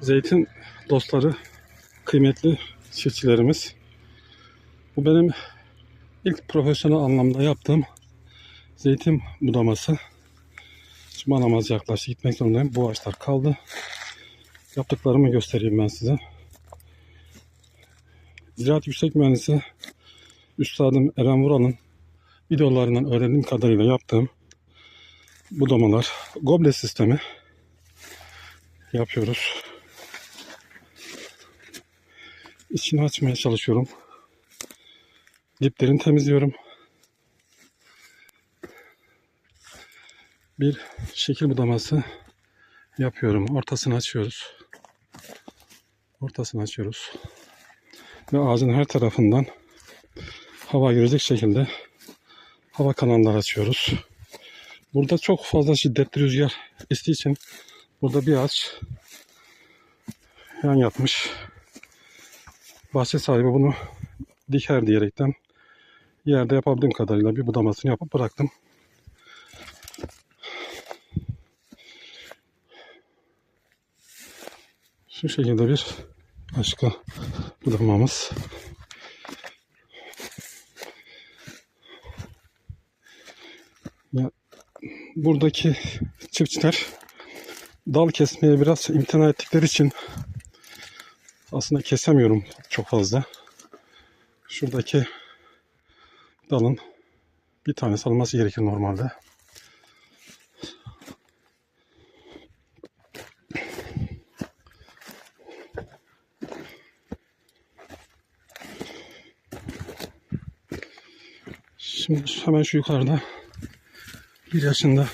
Zeytin dostları, kıymetli çiftçilerimiz. Bu benim ilk profesyonel anlamda yaptığım zeytin budaması. Cuma namazı yaklaştı. Gitmek zorundayım. Bu ağaçlar kaldı. Yaptıklarımı göstereyim ben size. Ziraat Yüksek Mühendisi Üstadım Eren Vural'ın videolarından öğrendiğim kadarıyla yaptığım budamalar, goble sistemi yapıyoruz. İçini açmaya çalışıyorum. Diplerini temizliyorum. Bir şekil budaması yapıyorum. Ortasını açıyoruz. Ortasını açıyoruz. Ve ağacın her tarafından hava girecek şekilde hava kanalları açıyoruz. Burada çok fazla şiddetli rüzgar estiği için burada bir ağaç yan yatmış. Bahçe sahibi bunu diker diyerekten yerde yapabildiğim kadarıyla bir budamasını yapıp bıraktım. Şu şekilde bir başka budamamız. Ya, buradaki çiftçiler dal kesmeye biraz imtina ettikleri için aslında kesemiyorum çok fazla. Şuradaki dalın bir tanesi alması gerekir normalde. Şimdi hemen şu yukarıda bir yaşında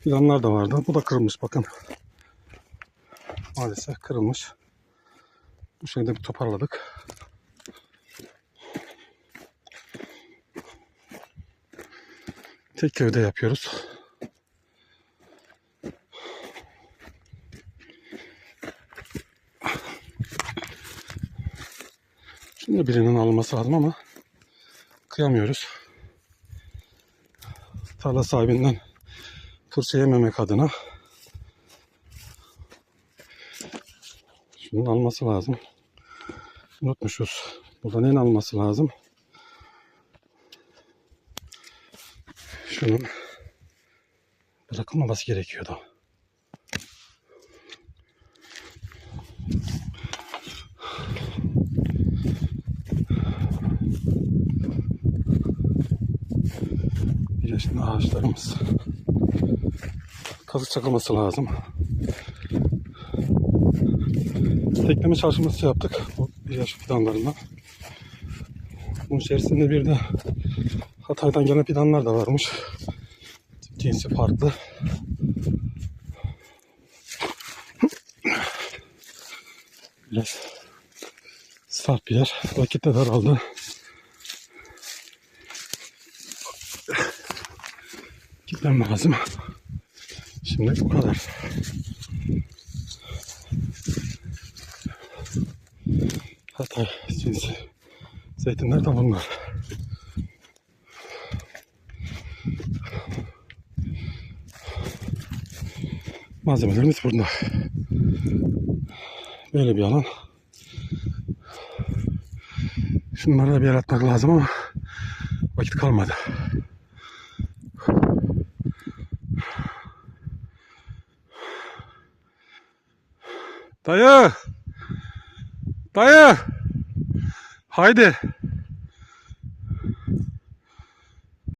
fidanlar da vardı. Bu da kırılmış bakın. Maalesef kırılmış. Bu şekilde bir toparladık. Tek köyde yapıyoruz. Şimdi birinin alınması lazım ama kıyamıyoruz. Tarla sahibinden fırça yememek adına şunun alması lazım. Unutmuşuz. Burada neyin alması lazım? Şunun bırakılmaması gerekiyordu. Bir yaşında ağaçlarımız. Kazık çakılması lazım. Tekleme çalışması yaptık. Bu yaş fidanlarından. Bunun içerisinde bir de Hatay'dan gelen fidanlar da varmış. Cinsi farklı. Biraz sert bir yer. Vakit de daraldı. Gitmem lazım. Şimdi bu kadar. Hatay cinsi zeytinler de bunlar. Malzemelerimiz burada. Böyle bir alan. Şunları da bir yer atmak lazım ama vakit kalmadı. Dayı! Dayı! Haydi!